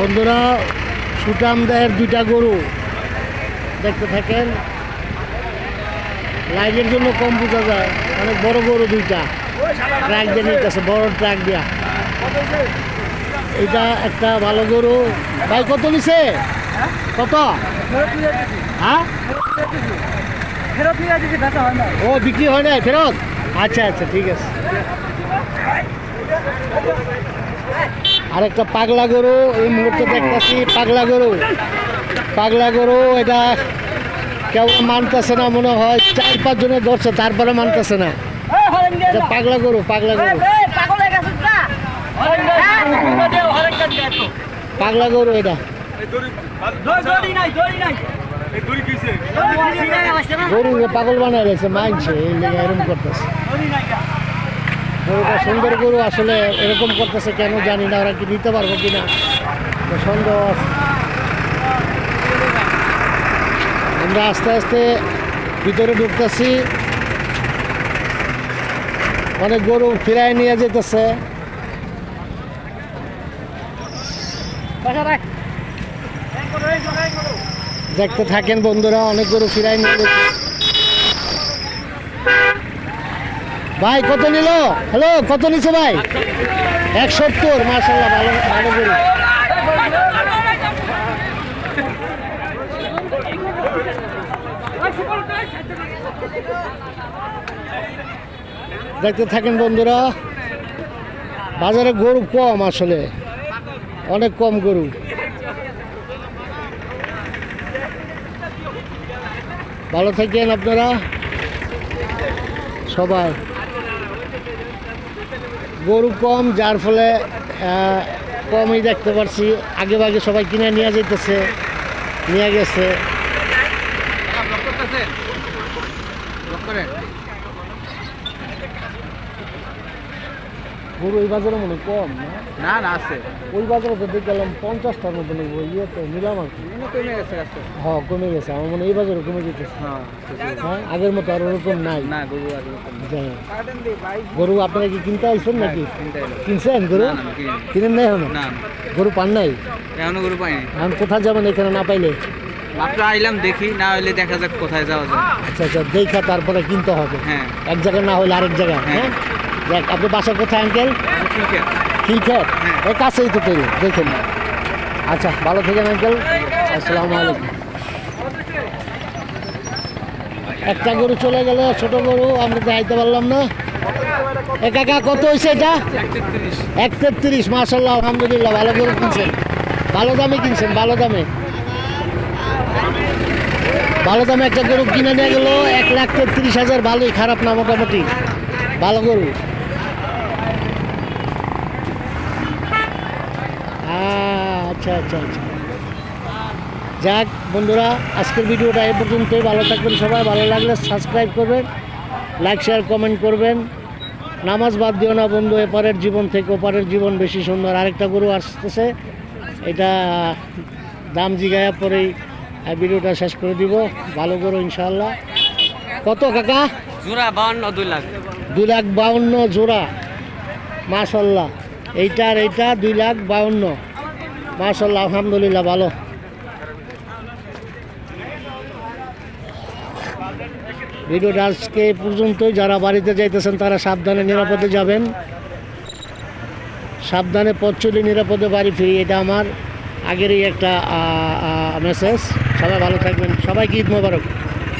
বন্ধুরা সুটাম দেহের দুইটা গরু। দেখতে থাকেন। লাইটের জন্য কম বোঝা যায়। অনেক বড় গরু দুইটা। ট্রাক দিয়ে নিতেছে, বড় ট্রাক দিয়া। এটা একটা ভালো গরু। ভাই, কত নিছে? কত? হ্যাঁ? না ও, বিক্রি হয় নাই? ফেরত? আচ্ছা আচ্ছা ঠিক আছে। আর একটা পাগলা গরু এই মুহূর্তে দেখতেছি পাগলা গরু। পাগলা গরু এটা কেউ মানতেছে না মনে হয় চার পাঁচ জনের ধরছে তারপরে মানতেছে না। এটা পাগলা গরু পাগলা গরু। পাগল হয়ে গেছিস না? পাগলা গরু এটা। গরু পাগল বানায় রয়েছে মানছে এই লেগে এরকম করতেছে। গরুটা সুন্দর গরু আসলে এরকম করতেছে কেন জানি না ওরা কি নিতে পারব কিনা? তো সন্দেহ আমরা আস্তে আস্তে ভিতরে ঢুকতেছি। অনেক গরু ফিরায় নিয়ে যেতেছে। দেখতে থাকেন বন্ধুরা অনেক গরু ফিরায় নিয়ে যেতেছে। ভাই, কত নিল? হ্যালো কত নিছে ভাই? এক সত্তর মার্শাল্লাহ ভালো ভালো গরু। দেখতে থাকেন বন্ধুরা, বাজারে গরু কম আসলে, অনেক কম গরু। ভালো থাকেন আপনারা, সবাই। গরু কম যার ফলে কমই দেখতে পারছি। আগে ভাগে সবাই কিনে নিয়ে যেতেছে নিয়ে গেছে। গরু ওই বাজারে মনে কম না? না আছে। ওই বাজারে তো দেখে গেলাম পঞ্চাশটার মতো নেব ইয়ে তো নিলাম আর কি। কমে গেছে। হ্যাঁ কমে গেছে। আমার মনে এই বাজারে কমে যেতেছে। হ্যাঁ হ্যাঁ আগের মতো আর ওরকম নাই। না গরু আর। গরু আপনারা কি কিনতে আসছেন নাকি? কিনছেন গরু? কিনিনি। নাই এখনও? গরু পান নাই? এখনও গরু পাইনি। এখন কোথায় যাবেন এখানে না পাইলে? মাত্র আইলাম দেখি। না হলে দেখা যাক কোথায় যাওয়া যায়। আচ্ছা আচ্ছা দেখা তারপরে কিনতে হবে। হ্যাঁ। এক জায়গায় না হলে আরেক জায়গায় হ্যাঁ। দেখ আপনি বাসা কোথায় আঙ্কেল? ঠিক আছে খিলখ্যাত হ্যাঁ। এই কাছেই তো তৈরি দেখেন। আচ্ছা ভালো থাকেন আঙ্কেল। একটা গরু চলে গেল, ছোট গরু, আমরা দেখাইতে পারলাম না। এ কাকা, কত হয়েছে এটা? এক তেত্রিশ মাসাল্লাহ আলহামদুলিল্লাহ, ভালো গরু কিনছেন। ভালো দামে কিনছেন, ভালো দামে। ভালো দামে একটা গরু কিনে নিয়ে গেল, এক লাখ তেত্রিশ হাজার, ভালোই, খারাপ না, মোটামুটি। ভালো গরু। আচ্ছা আচ্ছা আচ্ছা। যাক বন্ধুরা আজকের ভিডিওটা এ পর্যন্তই। ভালো থাকবেন সবাই ভালো লাগলে সাবস্ক্রাইব করবেন লাইক শেয়ার কমেন্ট করবেন। নামাজ বাদ দিও না বন্ধু এপারের জীবন থেকে ওপারের জীবন বেশি সুন্দর। আরেকটা গরু আসতেছে এটা দাম জিগায়া পরেই ভিডিওটা শেষ করে দিব। ভালো গরু ইনশাল্লাহ কত কাকা? জোড়া বাউন্ন দুই লাখ। দুই লাখ বাউন্ন জোড়া। মাশাল্লাহ এইটা আর এইটা দুই লাখ বাউন্ন। মাশাল্লাহ আলহামদুলিল্লাহ ভালো। ভিডিওটা আজকে পর্যন্তই। যারা বাড়িতে যাইতেছেন, তারা সাবধানে, নিরাপদে যাবেন। সাবধানে পথ চলে, নিরাপদে বাড়ি ফিরি এটা আমার আগেরই একটা মেসেজ সবাই ভালো থাকবেন। সবাইকে ঈদ মোবারক।